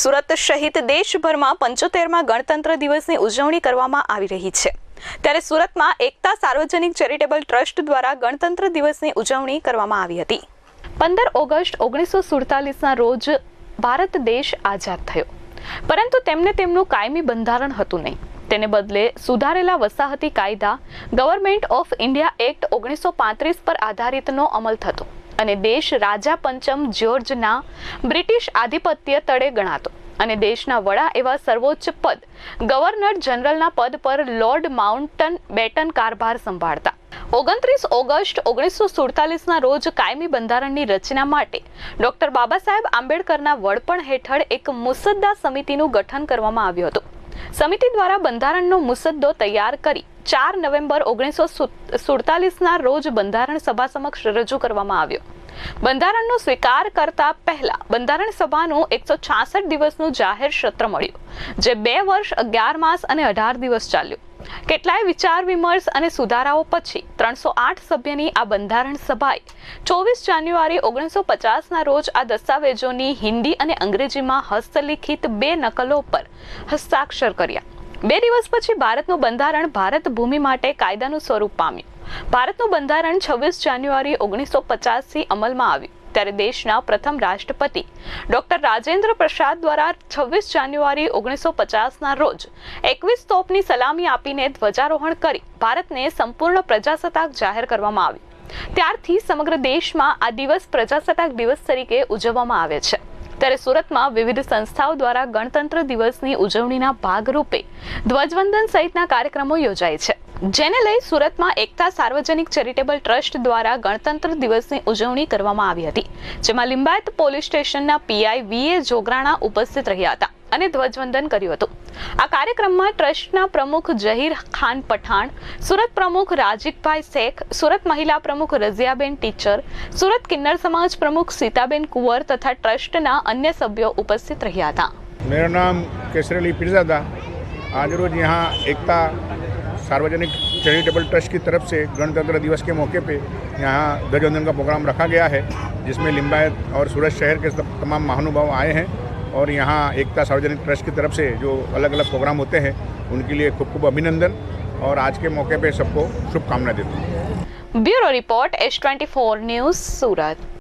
સુરત સહિત દેશભરમાં પંચોતેરમાં ગણતંત્ર દિવસની ઉજવણી કરવામાં આવી રહી છે. ત્યારે સુરતમાં એકતા સાર્વજનિક ચેરિટેબલ ટ્રસ્ટ દ્વારા ગણતંત્ર દિવસની ઉજવણી કરવામાં આવી હતી. પંદર ઓગસ્ટ ઓગણીસો સુડતાલીસના રોજ ભારત દેશ આઝાદ થયો. પરંતુ તેમને તેમનું કાયમી બંધારણ હતું નહીં. તેને બદલે સુધારેલા વસાહતી કાયદા ગવર્મેન્ટ ઓફ ઇન્ડિયા એક્ટ ઓગણીસો પાંત્રીસ પર આધારિતનો અમલ થતો. અને દેશ રાજા પંચમ જ્યોર્જના બ્રિટિશ આધિપત્ય તળે ગણાતો. અને દેશના વડા એવા સર્વોચ્ચ પદ, ગવર્નર જનરલના પદ પર લોર્ડ માઉન્ટન બેટન કારભાર સંભાળતા. ઓગણત્રીસ ઓગસ્ટ ઓગણીસો સુડતાલીસના રોજ કાયમી બંધારણની રચના માટે ડોક્ટર બાબા સાહેબ આંબેડકરના વડપણ હેઠળ એક મુસદ્દા સમિતિનું ગઠન કરવામાં આવ્યું હતું. સમિતિ દ્વારા બંધારણનો મુસદ્દો તૈયાર કરી ચાર નવેમ્બર ઓગણીસો સુડતાલીસના રોજ બંધારણ સભા સમક્ષ રજૂ કરવામાં આવ્યો. બંધારણનો સ્વીકાર કરતા પહેલા બંધારણ સભાનું એકસો છાસઠ દિવસનું જાહેર સત્ર મળ્યું, જે બે વર્ષ, અગિયાર માસ અને અઢાર દિવસ ચાલ્યું. કેટલાય વિચાર વિમર્શ અને સુધારાઓ પછી ત્રણસો આઠ સભ્યની આ બંધારણ સભાએ ચોવીસ જાન્યુઆરી ઓગણીસો પચાસના રોજ આ દસ્તાવેજોની હિન્દી અને અંગ્રેજીમાં હસ્તલિખિત બે નકલો પર હસ્તાક્ષર કર્યા. બે દિવસ પછી ભારતનું બંધારણ ભારત ભૂમિ માટે કાયદાનું સ્વરૂપ પામ્યું. ભારતનું બંધારણ છવ્વીસ જાન્યુઆરી ઓગણીસો પચાસથી અમલમાં આવ્યું. ત્યારે દેશના પ્રથમ રાષ્ટ્રપતિ ડોક્ટર રાજેન્દ્ર પ્રસાદ દ્વારા છવ્વીસ જાન્યુઆરી ઓગણીસો પચાસના રોજ એકવીસ તોપની સલામી આપીને ધ્વજારોહણ કરી ભારતને સંપૂર્ણ પ્રજાસત્તાક જાહેર કરવામાં આવી ત્યારથી સમગ્ર દેશમાં આ દિવસ પ્રજાસત્તાક દિવસ તરીકે ઉજવવામાં આવે છે. ત્યારે સુરતમાં વિવિધ સંસ્થાઓ દ્વારા ગણતંત્ર દિવસની ઉજવણીના ભાગરૂપે ધ્વજવંદન સહિતના કાર્યક્રમો યોજાય છે. જેને લઈ સુરતમાં એકતા સાર્વજનિક ચેરિટેબલ ટ્રસ્ટ દ્વારા ગણતંત્ર દિવસની ઉજવણી કરવામાં આવી હતી, જેમાં લિંબાયત પોલીસ સ્ટેશનના પીઆઈ વીએ જોગરાણા ઉપસ્થિત રહ્યા હતા અને ધ્વજવંદન કર્યું હતું. આ કાર્યક્રમમાં ટ્રસ્ટના પ્રમુખ જહીર ખાન પઠાણ સુરત પ્રમુખ રાજીકભાઈ શેખ સુરત મહિલા પ્રમુખ રઝિયાબેન ટીચર સુરત કિન્નર સમાજ પ્રમુખ સીતાબેન કુંવર તથા ટ્રસ્ટના અન્ય સભ્યો ઉપસ્થિત રહ્યા હતા मेरा नाम केसर अली पीरजादा आज रोज यहाँ एकता सार्वजनिक चैरिटेबल ट्रस्ट की तरफ से गणतंत्र दिवस के मौके पे यहाँ ध्वजवंदन का प्रोग्राम रखा गया है जिसमें लिम्बायत और सूरत शहर के सब- तमाम महानुभाव आए हैं और यहाँ एकता सार्वजनिक ट्रस्ट की तरफ़ से जो अलग अलग प्रोग्राम होते हैं, उनके लिए खूब खूब अभिनंदन और आज के मौके पर सबको शुभकामना देता हूँ। Bureau report S twenty four news, Surat.